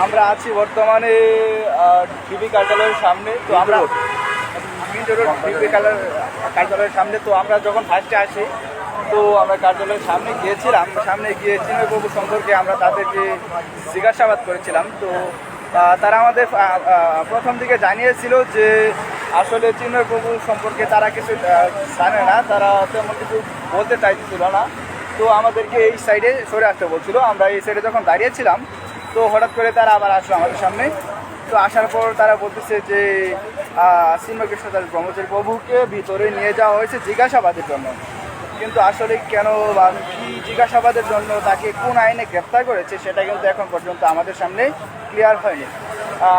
আমরা আছি বর্তমানে ডিবি কার্যালয়ের সামনে। তো আমরা ডিবি কার্যালয়ের সামনে। তো আমরা যখন ফার্স্টে আসি তো আমরা কার্যালয়ের সামনে গিয়েছিলাম। সামনে গিয়ে চিন্ময়বাবু সম্পর্কে আমরা তাদেরকে জিজ্ঞাসাবাদ করেছিলাম। তো তারা আমাদের প্রথম দিকে জানিয়েছিল যে আসলে চিন্ময়বাবু সম্পর্কে তারা কিছু জানে না। তারা তেমন কিছু বলতে চাইছিল না। তো আমাদেরকে এই সাইডে সরে আসতে বলছিল। আমরা এই সাইডে যখন দাঁড়িয়েছিলাম তো হঠাৎ করে তারা আবার আসলো আমাদের সামনে। তো আসার পর তারা বলতেছে যে শ্রীমকৃষ্ণ দাস ব্রহ্মচারী প্রভুকে ভিতরে নিয়ে যাওয়া হয়েছে জিজ্ঞাসাবাদের জন্য। কিন্তু আসলে কেন বা কি জিজ্ঞাসাবাদের জন্য তাকে কোন আইনে গ্রেপ্তার করেছে সেটা কিন্তু এখন পর্যন্ত আমাদের সামনে ক্লিয়ার হয়নি।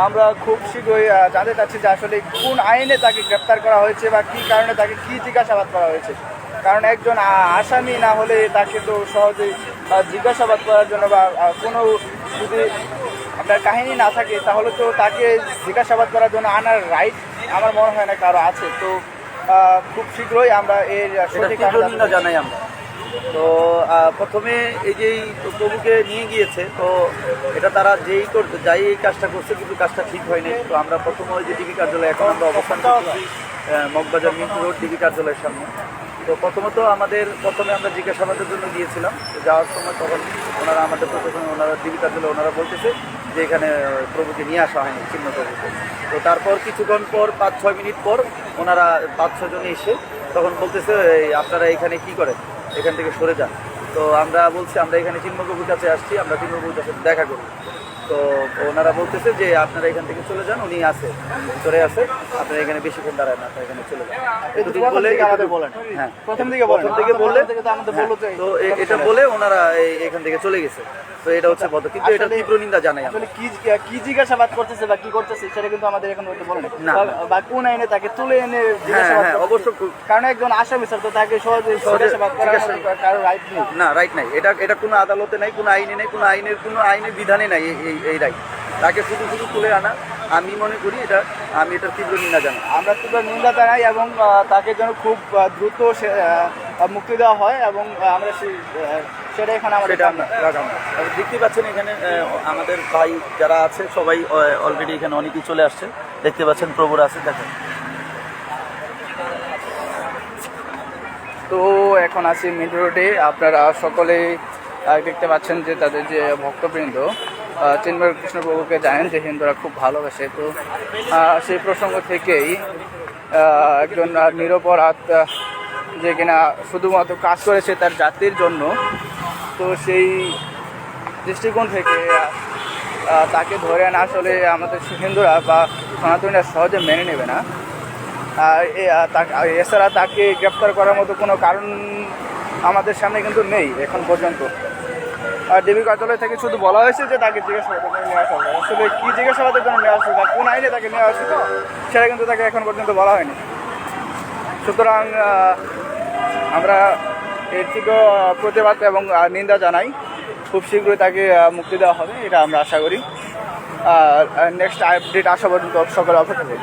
আমরা খুব শীঘ্রই জানতে চাচ্ছি যে আসলে কোন আইনে তাকে গ্রেপ্তার করা হয়েছে বা কী কারণে তাকে কী জিজ্ঞাসাবাদ করা হয়েছে। কারণ একজন আসামি না হলে তাকে তো সহজেই জিজ্ঞাসাবাদ করার জন্য বা কোনো যদি আপনার কাহিনী না থাকে তাহলে তো তাকে জিজ্ঞাসাবাদ করার জন্য আনার রাইট আমার মনে হয় না কারও আছে। তো খুব শীঘ্রই আমরা এর সঠিক জানাই আমরা? তো প্রথমে এই যে প্রভুকে নিয়ে গিয়েছে তো এটা তারা যেই করতে যাই এই কাজটা করছে কিন্তু কাজটা ঠিক হয়নি। তো আমরা প্রথমে ওই যে ডিবি কার্যালয় এখন আমরা অবস্থান করছি মগবাজার মিন্টু রোড ডিবি কার্যালয়ের সামনে। তো প্রথমত আমাদের প্রথমে আমরা জিজ্ঞাসাবাদের জন্য গিয়েছিলাম যাওয়ার সময় তখন ওনারা আমাদের প্রথমে ওনারা জীবিকা কার্যালয়ে ওনারা বলতেছে যে এখানে প্রভুকে নিয়ে আসা হয়নি চিহ্ন প্রভুকে তো তারপর কিছুক্ষণ পর পাঁচ ছয় মিনিট পর ওনারা পাঁচ ছজন এসে তখন বলতেছে "এই, আপনারা এখানে কি করেন? এখান থেকে সরে যান। তো আমরা বলছি আমরা এখানে চিন্মকবুর কাছে আসছি আমরা চিন্মকবুর কাছে দেখা করি। তো ওনারা বলতেছে যে আপনারা এখান থেকে চলে যান উনি আছে ভিতরে আছে আপনারা এখানে বেশিক্ষণ দাঁড়ায় না আপনারা এখানে চলে যান। এটুকু এটুকু বলে আমাদের বলেন। হ্যাঁ প্রথম দিকে প্রথম থেকে বললে তো হ্যাঁ, এটা বলে ওনারা এখান থেকে চলে গেছে। তো এটা হচ্ছে কিন্তু এটা তীব্র নিন্দা জানাই আসলে কি কি জিজ্ঞাসাবাদ করতেছে বা কি করতেছে সেটা কিন্তু আমাদের এখন বলতে বলেন না, বা- কোন আইনে তাকে তুলে এনে হ্যাঁ জিজ্ঞাসাবাদ হ্যাঁ অবশ্য কারণ একজন আসামি স্যার তো তাকে সহজে সহজে জিজ্ঞাসাবাদ করার কারও রাইট নেই। না রাইট নাই। এটা এটা কোনো আদালতে নাই কোনো আইনে নাই কোনো আইনের কোনো আইনের বিধানে নাই। এই- এই রাইট তাকে শুধু শুধু তুলে আনা। আমি মনে করি এটা আমি এটা তীব্র নিন্দা জানাই। আমরা তো নিন্দা জানাই এবং তাকে যেন খুব দ্রুত মুক্তি দেওয়া হয় এবং আমরা সেই, সেটা এখানে আমাদের লাগাম দেখতে পাচ্ছেন এখানে আমাদের ভাই যারা আছে সবাই অলরেডি এখানে অনেকেই চলে আসছে দেখতে পাচ্ছেন প্রভুর আছে দেখেন। তো এখন আছি মিড রোডে। আপনারা সকলে দেখতে পাচ্ছেন যে তাদের যে ভক্তবৃন্দ আহ, চিন্ময় কৃষ্ণ প্রভুকে জানেন যে হিন্দুরা খুব ভালোবাসে। তো সেই প্রসঙ্গ থেকেই একজন নিরপরাধ যে কিনা শুধুমাত্র কাজ করেছে তার জাতির জন্য তো সেই দৃষ্টিকোণ থেকে তাকে ধরে আনা আসলে আমাদের হিন্দুরা বা সনাতনীরা সহজে মেনে নেবে না। এছাড়া তাকে গ্রেপ্তার করার মতো কোনো কারণ আমাদের সামনে কিন্তু নেই এখন পর্যন্ত। ডিবি কার্যালয় থেকে শুধু বলা হয়েছে যে তাকে জিজ্ঞাসাবাদের জন্য নিয়ে আসা হবে আসলে কী জিজ্ঞাসাবাদের জন্য নিয়ে আসবে বা কোন আইনে তাকে নিয়ে আসবে সেটা কিন্তু তাকে এখন পর্যন্ত বলা হয়নি। সুতরাং আমরা এর থেকেও প্রতিবাদ এবং নিন্দা জানাই। খুব শীঘ্রই তাকে মুক্তি দেওয়া হবে, এটা আমরা আশা করি। আর নেক্সট আপডেট আসা পর্যন্ত সকলে অপেক্ষা করি